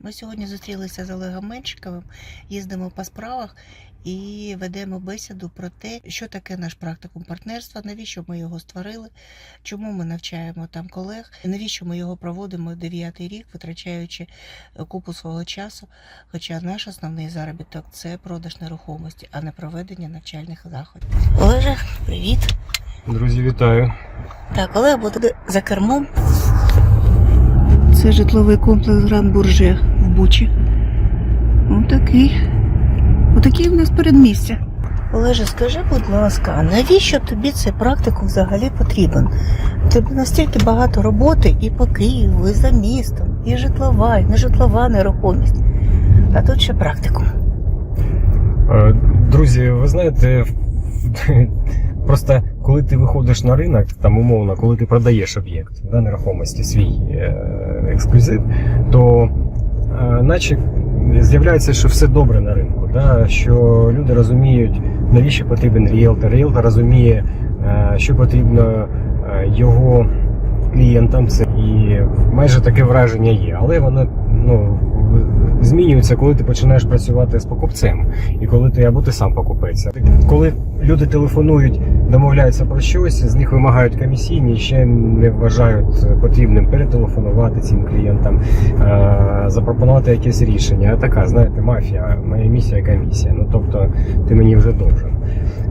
Ми сьогодні зустрілися з Олегом Меншиковим, їздимо по справах і ведемо бесіду про те, що таке наш практикум партнерства, навіщо ми його створили, чому ми навчаємо там колег, навіщо ми його проводимо дев'ятий рік, витрачаючи купу свого часу. Хоча наш основний заробіток це продаж нерухомості, а не проведення навчальних заходів. Олеже, привіт! Друзі, вітаю. Так, Олег буде за кермом. Це житловий комплекс Гран Бурже в Бучі. Отакий. Отакий в нас передмістя. Олеже, скажи, будь ласка, а навіщо тобі цей практикум взагалі потрібен? Тобі настільки багато роботи і по Києву, і за містом, і житлова, і нежитлова нерухомість. А тут ще практикум. Е, Друзі, ви знаєте, просто коли ти виходиш на ринок, там умовно, коли ти продаєш об'єкт да, нерухомості, свій е, ексклюзив, то е, наче з'являється, що все добре на ринку, да, що люди розуміють, навіщо потрібен ріелтор, ріелтор розуміє, е, що потрібно його клієнтам. Це і майже таке враження є, але воно ну, змінюється, коли ти починаєш працювати з покупцем, і коли ти або ти сам покупець. Коли люди телефонують, домовляються про щось, з них вимагають комісійні, і ще не вважають потрібним перетелефонувати цим клієнтам, е, запропонувати якесь рішення. Така, знаєте, мафія, моя місія комісія. Ну тобто ти мені вже должен.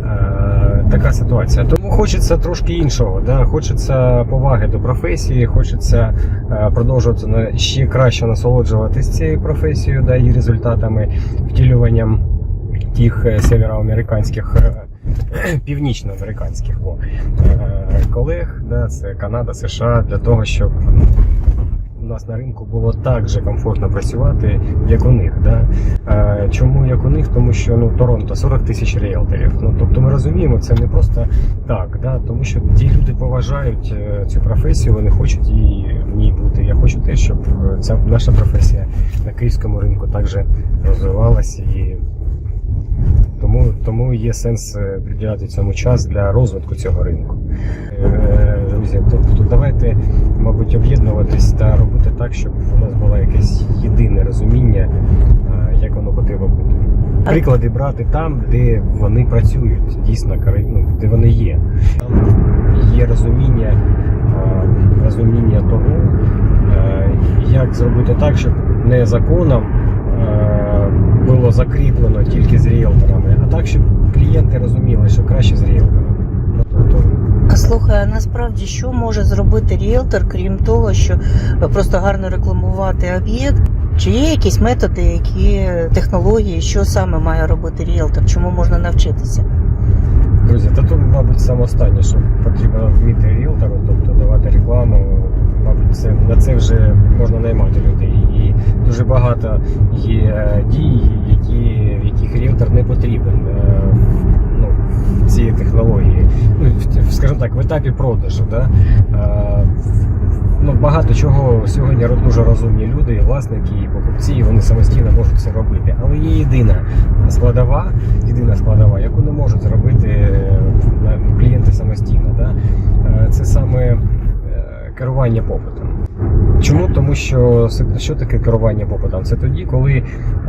Е, Така ситуація. Тому хочеться трошки іншого. Да? Хочеться поваги до професії, хочеться е, продовжувати ще краще насолоджуватись цією професією, да, її результатами, втілюванням тих североамериканських, північноамериканських во, е, колег, да, це Канада, США, для того, щоб у нас на ринку було так же комфортно працювати, як у них. Да? Е, Чому як у них? Тому що ну, Торонто 40 тисяч ріелторів. Ну, тобто ми розуміємо, це не просто так, да? тому що ті люди поважають е, цю професію, вони хочуть її в ній бути. Я хочу теж, щоб ця наша професія на київському ринку також розвивалася і тому, тому є сенс е, приділяти цьому час для розвитку цього ринку. Е, Друзі, тобто давайте, мабуть, об'єднуватись та робити так, щоб у нас було якесь єдине розуміння, е, як воно потрібно бути. Приклади брати там, де вони працюють, дійсно, ну, де вони є. Там є розуміння, розуміння того, як зробити так, щоб не законом було закріплено тільки з ріелторами, а так, щоб клієнти розуміли, що краще з ріелторами. Ну, тобто, А слухай, а насправді що може зробити ріелтор, крім того, що просто гарно рекламувати об'єкт? Чи є якісь методи, які технології, що саме має робити ріелтор? Чому можна навчитися? Друзі, та тут, мабуть, саме останнє, що потрібно вміти ріелтору, тобто давати рекламу. Мабуть, це на це вже можна наймати людей. Дуже багато є е, дій, які, в яких ріелтор не потрібен е, ну, в цій технології. Ну, скажімо так, в етапі продажу. Да? Е, Ну, багато чого сьогодні дуже розумні люди, і власники, і покупці, і вони самостійно можуть це робити. Але є єдина складова, єдина складова, яку не можуть зробити клієнти самостійно. Да? Це саме керування попитом. Що що таке керування попитом? Це тоді, коли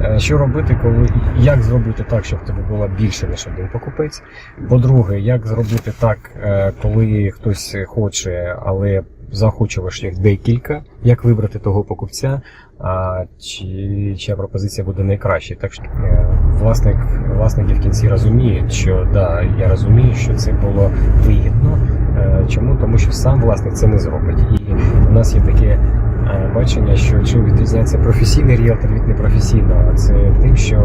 е, що робити, коли як зробити так, щоб тебе було більше ніж один покупець. По-друге, як зробити так, е, коли хтось хоче, але заохочуєш їх декілька, як вибрати того покупця, а чи чия пропозиція буде найкраща. Так що е, власник, власники в кінці розуміють, що да, я розумію, що це було вигідно. Чому? Тому що сам власник це не зробить. І у нас є таке бачення, що чим відрізняється професійний ріелтор від непрофесійного. Це тим, що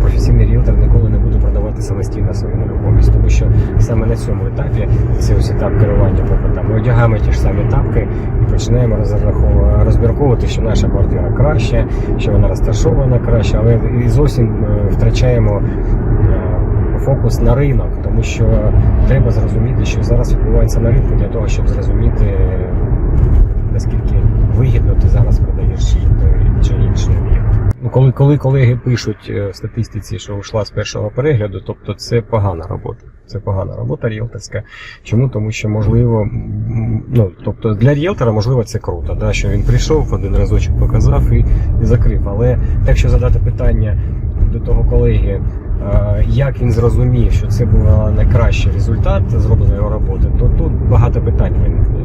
професійний ріелтор ніколи не буде продавати самостійно свою нерухомість, тому що саме на цьому етапі це ось етап керування попитом. Ми одягаємо ті ж самі тапки і починаємо розмірковувати, що наша квартира краще, що вона розташована краще, але і зовсім е, втрачаємо. е, Фокус на ринок, тому що треба зрозуміти, що зараз відбувається на ринку для того, щоб зрозуміти, наскільки вигідно ти зараз продаєш чи інший об'єкт. Ну, коли, коли колеги пишуть е, в статистиці, що йшла з першого перегляду, тобто це погана робота. Це погана робота ріелторська. Чому? Тому що можливо, ну тобто для ріелтора можливо це круто, да, що він прийшов, один разочок показав і, і закрив. Але якщо задати питання до того колеги, як він зрозумів, що це був найкращий результат зробленої роботи, то тут багато питань виникне.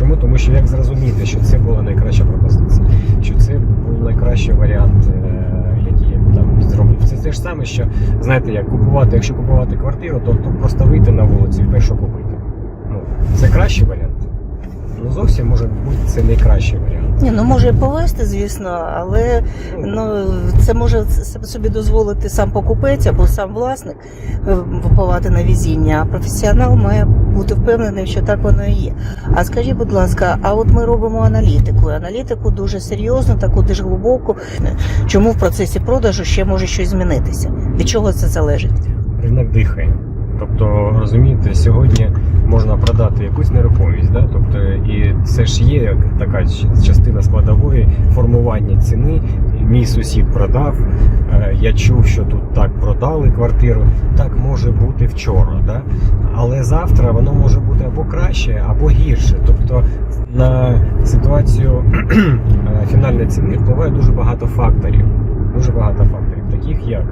Чому? Тому що як зрозуміти, що це була найкраща пропозиція, що це був найкращий варіант, е, який я там зробив. Це те ж саме, що знаєте, як купувати, якщо купувати квартиру, то, то просто вийти на вулицю і першу купити. Ну, це кращий варіант. Ну зовсім може бути це найкращий варіант. Ні, ну може і повести, звісно, але ну це може собі дозволити сам покупець або сам власник е, на візіння. А професіонал має бути впевнений, що так воно і є. А скажіть, будь ласка, а от ми робимо аналітику. Аналітику дуже серйозно, таку дуже глибоку. Чому в процесі продажу ще може щось змінитися? Від чого це залежить? ринок дихає. Тобто, розумієте, сьогодні можна продати якусь нерухомість, да? тобто, і це ж є така частина складової формування ціни. Мій сусід продав, е, я чув, що тут так продали квартиру. Так може бути вчора, да? але завтра воно може бути або краще, або гірше. Тобто на ситуацію е, фінальної ціни впливає дуже багато факторів. Дуже багато факторів, таких як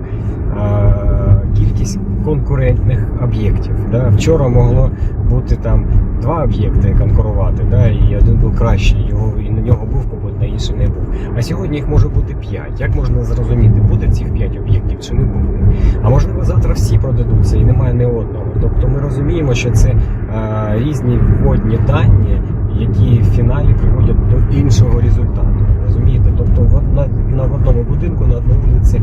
е, кількість конкурентних об'єктів. Да? Вчора могло бути там два об'єкти конкурувати, да? і один був кращий, його, і на нього був попит, на інший не був. А сьогодні їх може бути п'ять. Як можна зрозуміти, буде цих п'ять об'єктів чи не буде? А можливо, завтра всі продадуться і немає ні одного. Тобто ми розуміємо, що це е, різні вводні дані, які в фіналі приводять до іншого результату. Розумієте? Тобто на, на одному будинку, на одній вулиці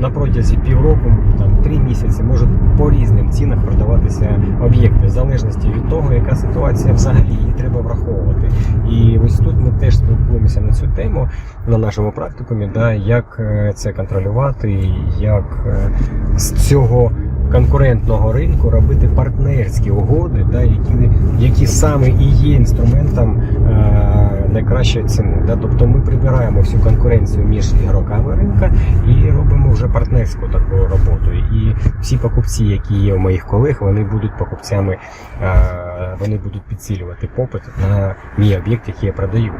на протязі півроку, там три місяці можуть по різним цінах продаватися об'єкти, в залежності від того, яка ситуація взагалі її треба враховувати. І ось тут ми теж спілкуємося на цю тему на нашому практикумі, да, як е, це контролювати, як е, з цього конкурентного ринку робити партнерські угоди, да, які, які саме і є інструментом е, ціни. Да? Тобто ми прибираємо всю конкуренцію між ігроками ринка і робимо вже партнерську таку роботу. І всі покупці, які є у моїх колег, вони будуть покупцями, е, вони будуть підсилювати попит на мій об'єкт, який я продаю.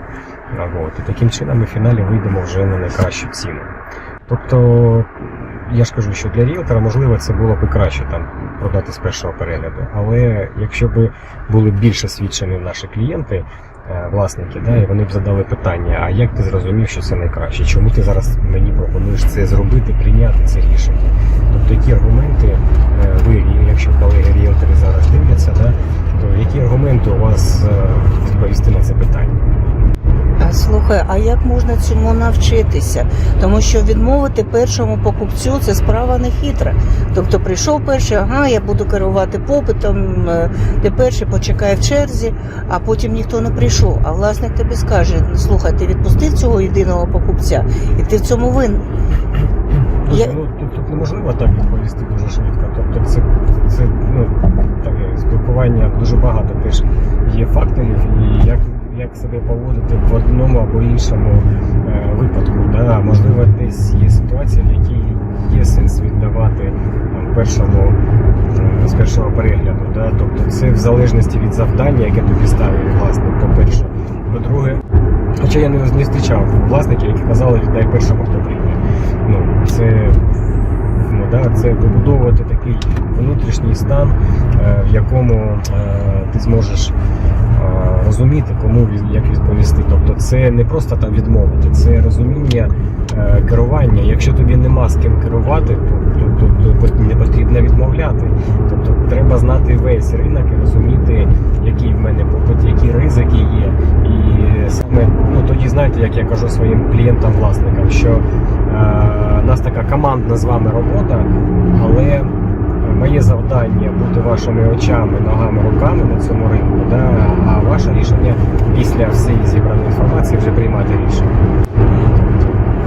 От. І таким чином ми в фіналі вийдемо вже на найкращу ціну. Тобто, я ж кажу, що для ріелтора, можливо, це було б краще там продати з першого перегляду. Але якщо б були більш освічені наші клієнти, власники, да, і вони б задали питання: а як ти зрозумів, що це найкраще? Чому ти зараз мені пропонуєш це зробити, прийняти це рішення? Тобто, які аргументи е, ви, якщо колеги ріелтори зараз дивляться, да, то які аргументи у вас е, відповісти на це питання? Слухай, а як можна цьому навчитися? Тому що відмовити першому покупцю це справа не хитра. Тобто прийшов перший, ага, я буду керувати попитом, е, ти перший почекай в черзі, а потім ніхто не прийшов. А власник тобі скаже: «Ну, слухай, ти відпустив цього єдиного покупця, і ти в цьому винен. Я- Ну, тут, тут неможливо так відповісти дуже швидко. Тобто це, це ну, таке спілкування дуже багато теж є факторів, і як, як себе поводити в одному або іншому е, випадку. Да? Можливо, десь є ситуація, в якій є сенс віддавати там, першому, е, з першого перегляду. Да? Тобто це в залежності від завдання, яке тобі ставить власник, по-перше. По-друге, хоча я не, зустрічав власників, які казали, віддай першому, хто прийде. Ну, це, ну, да, це вибудовувати такий внутрішній стан, е, в якому ти зможеш розуміти, кому як відповісти. Тобто це не просто там відмовити, це розуміння е, керування. Якщо тобі нема з ким керувати, то, то, то не потрібно відмовляти. Тобто треба знати весь ринок і розуміти, який в мене попит, які ризики є. І саме ну тоді знаєте, як я кажу своїм клієнтам-власникам, що е, у нас така командна з вами робота, але моє завдання бути вашими очами, ногами, руками на цьому ринку, да, а ваше рішення після всієї зібраної інформації вже приймати рішення.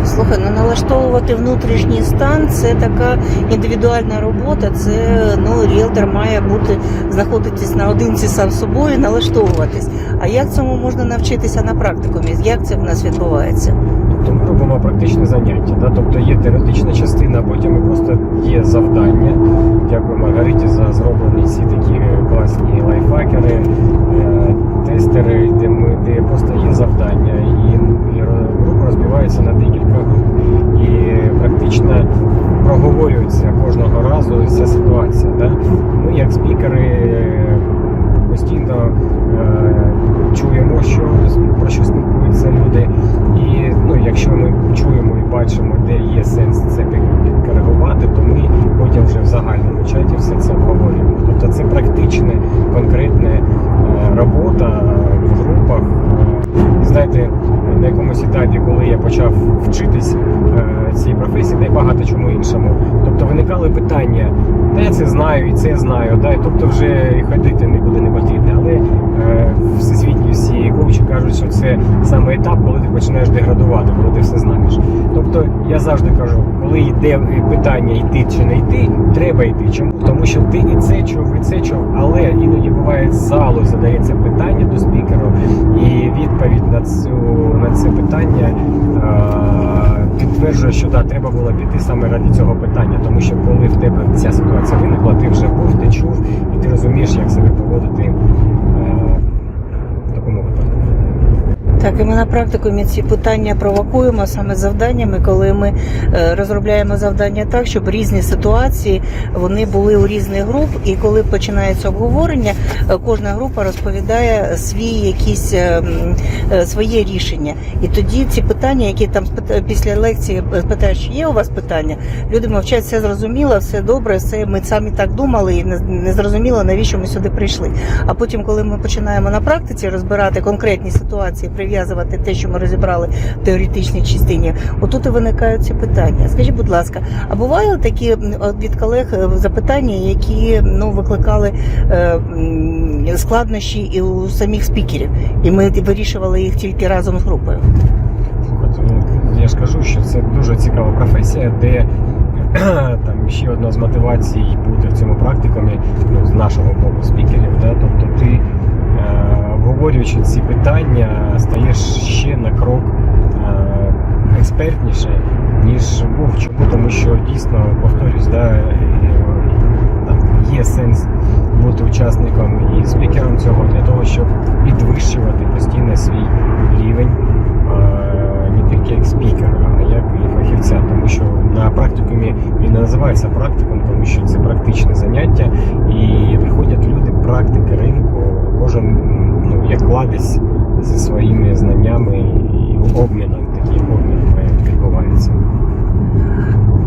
Слухай, ну налаштовувати внутрішній стан це така індивідуальна робота. Це ну ріелтор має бути знаходитись наодинці сам собою, налаштовуватись. А як цьому можна навчитися на практикумі? Як це в нас відбувається? То ми робимо практичне заняття. Да? Тобто є теоретична частина, а потім просто є завдання. Дякую Маргариті за зроблені ці такі класні лайфхакери, е, тестери, де ми де просто є завдання, і, і група розбивається на декілька груп. І практично проговорюється кожного разу ця ситуація. Да? Ми, як спікери, постійно е, чуємо, що про що спілкуються люди. Ну, якщо ми чуємо і бачимо, де є сенс це підкоригувати, то ми потім вже в загальному чаті все це обговорюємо. Тобто це практичне, конкретне е, робота в групах. Е, І знаєте, на якомусь етапі, коли я почав вчитись е, цій професії, та й багато чому іншому. Тобто виникали питання, та я це знаю, і це знаю, да, тобто вже ходити нікуди не потрібно. Але е, всесвітні кажуть, що це саме етап, коли ти починаєш деградувати, коли ти все знаєш. Тобто я завжди кажу, коли йде питання йти чи не йти, треба йти. Чому? Тому що ти і це чув, і це чув, але іноді буває залу задається питання до спікеру, і відповідь на цю на це питання е, підтверджує, що да, треба було піти саме ради цього питання, тому що коли в тебе ця ситуація виникла, ти вже був, ти чув, і ти розумієш, як себе поводити е, в такому випадку. Так, і ми на практикумі ці питання провокуємо саме завданнями, коли ми е, розробляємо завдання так, щоб різні ситуації вони були у різних груп, і коли починається обговорення, е, кожна група розповідає свій якісь е, своє рішення. І тоді ці питання, які там після лекції питаєш, є у вас питання, люди мовчать, все зрозуміло, все добре, все ми самі так думали і не, зрозуміло, навіщо ми сюди прийшли. А потім, коли ми починаємо на практиці розбирати конкретні ситуації, прив'язувати те, що ми розібрали в теоретичній частині, отут і виникають ці питання. Скажіть, будь ласка, а бували такі від колег е, запитання, які ну викликали е, складнощі і у самих спікерів, і ми вирішували їх тільки разом з групою? Ну, я ж кажу, що це дуже цікава професія, де там ще одна з мотивацій бути в цьому практикумі ну, з нашого боку спікерів. Да? Тобто ти, е, обговорюючи ці питання, стаєш ще на крок е, експертніше, ніж був. Чому? Тому що дійсно, повторюсь, да, е, є сенс бути учасником і спікером цього для того, щоб підвищувати постійно свій рівень е, не тільки як спікера, а як і фахівця, тому що на практикумі він не називається практикум, тому що це практичне заняття, Практики ринку, кожен ну, як кладезь зі своїми знаннями і обміном, таким обміном відбувається.